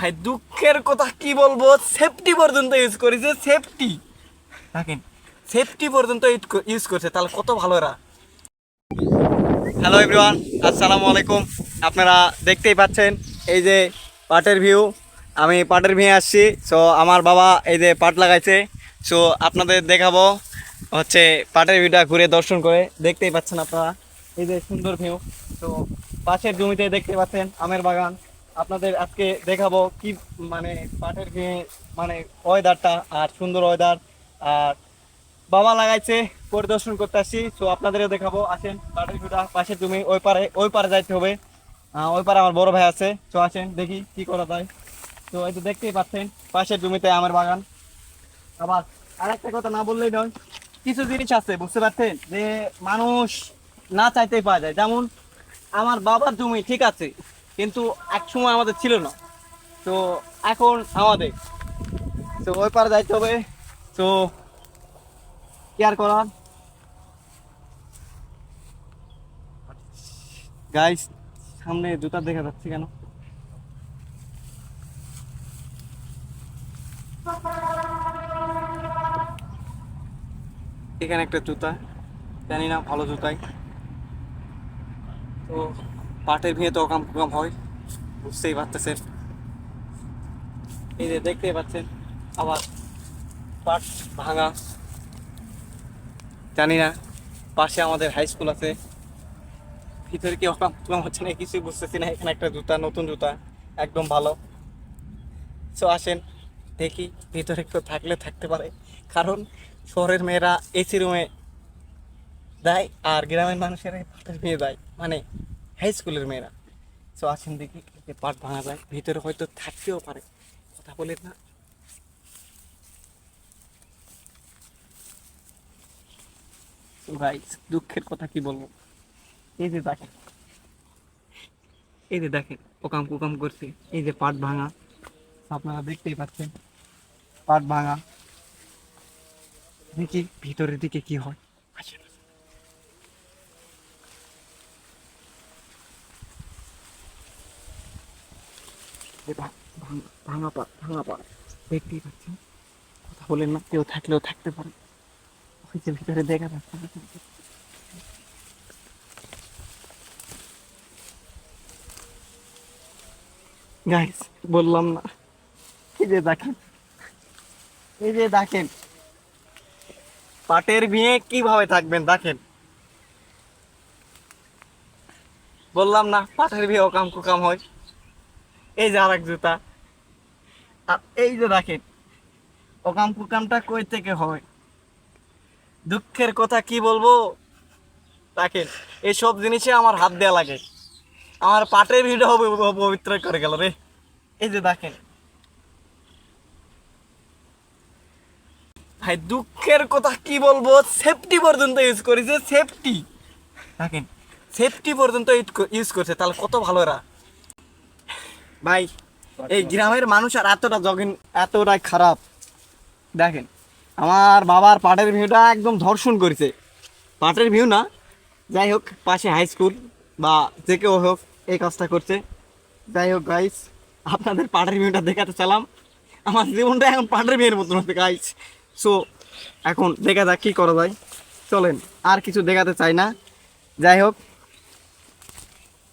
ভাই, দুঃখের কথা কি বলব? সেফটি পর্যন্ত ইউজ করেছে সেফটি দেখেন সেফটি পর্যন্ত ইউজ করছে, তাহলে কত ভালো এরা। হ্যালো এভরিওয়ান আসসালামু আলাইকুম। আপনারা দেখতেই পাচ্ছেন, এই যে পাটের ভিউ আমি পাটের ভিউ আসছি সো আমার বাবা এই যে পাট লাগাইছে। সো আপনাদের দেখাবো হচ্ছে পাটের ভিউটা ঘুরে দর্শন করে। দেখতেই পাচ্ছেন আপনারা, এই যে সুন্দর ভিউ তো পাশের জমিতে দেখতে পাচ্ছেন আমের বাগান। আপনাদের আজকে দেখাবো কি মানে পাটের মানে ওয়েদারটা আর সুন্দর ওয়েদার আর বাবা লাগাইছে, পরিদর্শন করতে আসছি। তো আপনাদেরও দেখাবো, আসেন, পাটের ভিউটা পাশের জমি, ওই পারে ওই পারে যাইতে হবে। ওই পারে আমার বড় ভাই আছে। তো আসেন, দেখি কি করা যায়। তো এই তো দেখতেই পাচ্ছেন, পাশের জমিতে আমার বাগান। আবার আর একটা কথা না বললেই নয়, কিছু জিনিস আছে, বুঝতে পারছেন? যে মানুষ না চাইতেই পাওয়া যায়। যেমন, আমার বাবার জমি ঠিক আছে কিন্তু এক সময় আমাদের ছিল না। তো এখন আমাদের। তো ওই পারে যাইতে হবে। তো কি আর করার? গাইস সামনে জুতা দেখা যাচ্ছে কেন? এখানে একটা জুতা। জানি না, ভালো জুতাই। তো পাটের ভিড়ে তো অকাম কুকাম হয়। বুঝতেই পারতেছেন। এই যে দেখতেই পাচ্ছেন, আবার পাট ভাঙা। জানি না, পাশে আমাদের হাই স্কুল আছে। ভিতরে কি অকাম কুকাম হচ্ছে না কিছুই বুঝতেছি না, এখানে একটা জুতা, নতুন জুতা, একদম ভালো। সো আসেন, দেখি ভিতরে কেউ থাকলে থাকতে পারে। কারণ শহরের মেয়েরা এসি রুমে দেয় আর গ্রামের মানুষেরা পাটের মেয়ে দেয়। মানে হাই স্কুলের মেয়েরা। সো আছেন দেখি যে পাট ভাঙা যায়। ভিতরে হয়তো থাকতেও পারে। কথা বলে না। ভাই, দুঃখের কথা কি বলব? এই যে দেখেন। এই যে দেখেন, ওকাম কুকাম করছে। এই যে পাট ভাঙা, আপনারা দেখতেই পাচ্ছেন। পাট ভাঙা। দেখি, ভিতরের দিকে কি হয়। ভা- ভাঙা ভাঙা ভাঙা পাট দেখতেই পাচ্ছেন? কথা বলেন না, কেউ থাকলেও থাকতে পারে। যে ভিতরে দেখা যাচ্ছে। গাইস বললাম না। এই যে দেখেন। এই যে দেখেন। পাটের বিয়ে কীভাবে থাকবেন দেখেন? বললাম না, পাটের বিয়ে ওকাম কুকাম হয়। এই যে আর এক জুতা। আর এই যে দেখেন ওকাম কুকামটা কই থেকে হয়? দুঃখের কথা কি বলব? দেখেন এইসব জিনিসে আমার হাত দেওয়া লাগে। আমার পাটের ভিড় হবে পবিত্র করে গেল রে। এই যে দেখেন। ভাই, দুঃখের কথা কি বলব? সেফটি পর্যন্ত ইউজ করেছে সেফটি দেখেন সেফটি পর্যন্ত ইউজ করছে, তাহলে কত ভালো এরা। ভাই, এই গ্রামের মানুষ আর এতটা জগিন এতটাই খারাপ। দেখেন, আমার বাবার পাটের ভিউটা একদম ধর্ষণ করেছে। পাটের ভিউ না, যাই হোক, পাশে হাই স্কুল বা যে কেউ হোক এই কাজটা করছে। যাই হোক গাইস আপনাদের পাটের ভিউটা দেখাতে চালাম আমার জীবনটা এখন পাটের ভিউয়ের মতন হচ্ছে গাইস সো এখন দেখা যাক কী করা যায়। চলেন, আর কিছু দেখাতে চাই না। যাই হোক,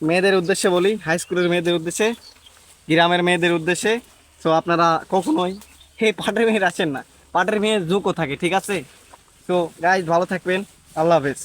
মেয়েদের উদ্দেশ্যে বলি হাই স্কুলের মেয়েদের উদ্দেশ্যে। গ্রামের মেয়েদের উদ্দেশ্যে। তো আপনারা কখনোই হে পাটের মেয়ের আসেন না। পাটের মেয়ের জুকও থাকে, ঠিক আছে? তো গাইজ ভালো থাকবেন। আল্লাহ হাফেজ।